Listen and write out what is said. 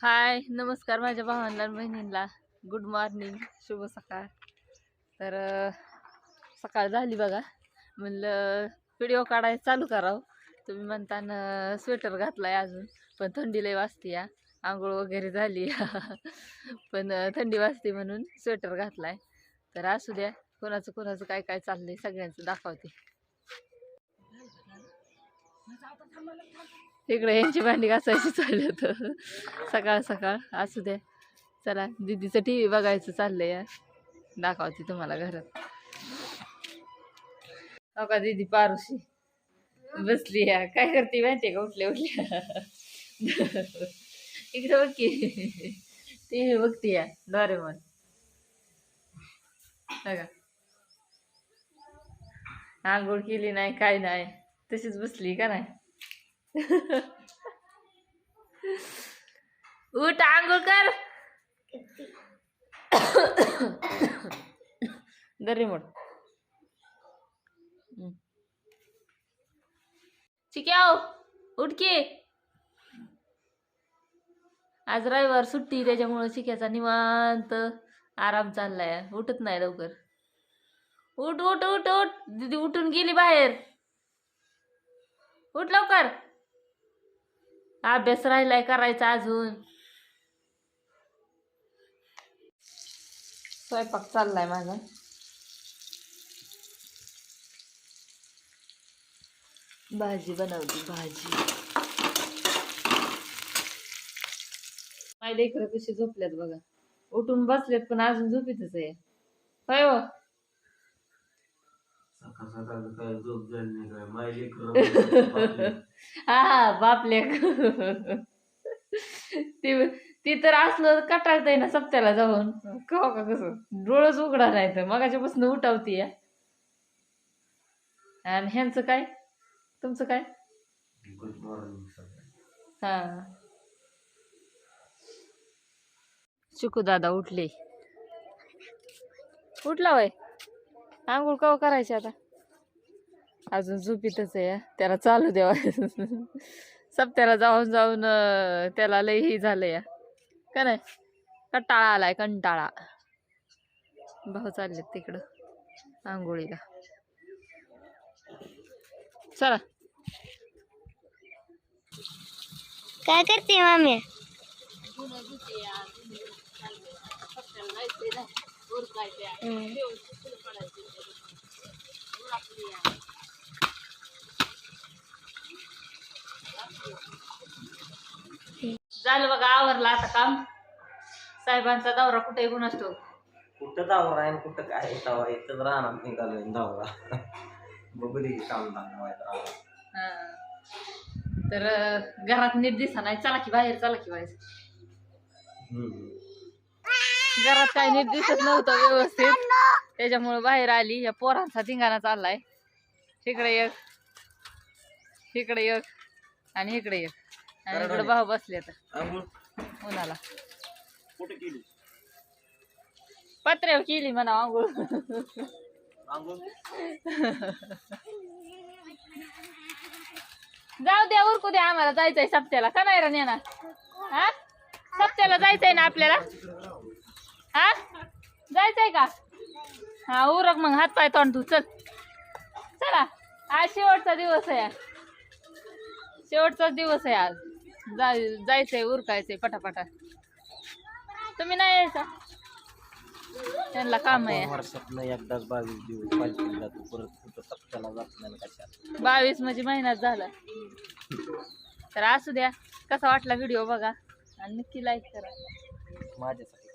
हाय नमस्कार माझ्या भावांना बहिणींना. गुड मॉर्निंग शुभ सकाळ. तर सकाळ झाली बघा. म्हणलं व्हिडिओ काढायला चालू करावं. तुम्ही म्हणताना स्वेटर घातला आहे अजून पण थंडी लय वाजते या. आंघोळ वगैरे झाली. पण थंडी वाजते म्हणून स्वेटर घातला आहे तर असू द्या कोणाचं कोणाचं काय काय चाललंय सगळ्यांचं दाखवते. इकडे यांची भांडी घासायची चाललं होतं. सकाळ सकाळ. असू द्या चला दीदीचं टी व्ही बघायचं चाललंय. या दाखवते तुम्हाला घरात. हो का दीदी पारुशी? बसली या काय करते माहितीये का? उठल्या उठल्या. इकडे बघ की. टी व्ही बघते या डोरेमॉन. बघा हो आंघोळ केली नाही काय नाही. तशीच बसली का नाही? उठ आंघोळ कर. दरी मोड चिक्याव उठ की. आज रविवार सुट्टी त्याच्यामुळं चिक्याचा निवांत आराम चाललाय. उठत नाही लवकर. उठ उठ उठ उठ. दीदी उठून गेली बाहेर. उठ लवकर. अभ्यास राहिलाय करायचा अजून. स्वयंपाक चाललाय माझा. भाजी बनवली भाजी. माझ्या लेकरं कशी झोपल्यात बघा. उठून बसलेत पण अजून झोपीतच आहे. होय हो. हो सकाळ सकाळ काय झोप झाली नाही काय? माझी लेकरं हा हा बापले ती ती तर असलं कटाळतंय ना सप्त्याला जाऊन. कवा का कसं? डोळच उघडा नाही तर मगाच्यापासून उठावती या. आणि ह्यांचं काय? तुमचं काय? गुड मॉर्निंग सकाळ हा. चिकू दादा उठले. उठला वय. आंघोळ कवा करायची आता? अजून झोपीतच आहे. त्याला चालू द्यावा. सप्त्याला जाऊन जाऊन अं, त्याला लय ही झालं या का नाही? कंटाळा आलाय कंटाळा. भाऊ चाललेत तिकडं आंघोळीला. चला. काय करते मामी? झालं बघा आवरलं आता काम. साहेबांचा दौरा कुठे गुण असतो कुठं दावरा आहे आणि कुठं काय तवा इथं राहणार निघालोय दावरा बघू दे काम हा. तर अं, घरात नीट दिसा नाही चला की बाहेर चला की बाहेर. घरात काय नीट दिसत नव्हतं व्यवस्थित. त्याच्यामुळे बाहेर आली. या पोरांचा धिंगाणा चाललाय. इकडे एक. इकडे एक. आणि इकडे एक. आणि इकडे भाऊ बसले तर उन्हाला. कुठे केली? पत्र्यावर केली म्हणा आंघोळ. जाऊ द्या उरकू द्या आम्हाला. जायचंय सप्त्याला. का नाही रे नेणार हा? सप्त्याला जायचंय ना आपल्याला? हा? जायचंय का? हा उरक मग. हात पाय तोंड तू चल. चला. आज शेवटचा दिवस आहे. शेवटचाच दिवस आहे आज. जाय जायचंय उरकायचंय पटापटा. तुम्ही नाही यायचा? त्यांना काम आहे. एकदाच बावीस दिवस पाहिजे जातो परत कुठं सप्त्याला जात नाही कशा बावीस म्हणजे महिन्यात झाला. तर असू द्या कसा वाटला व्हिडिओ बघा आणि नक्की लाईक करा. माझ्यासाठी.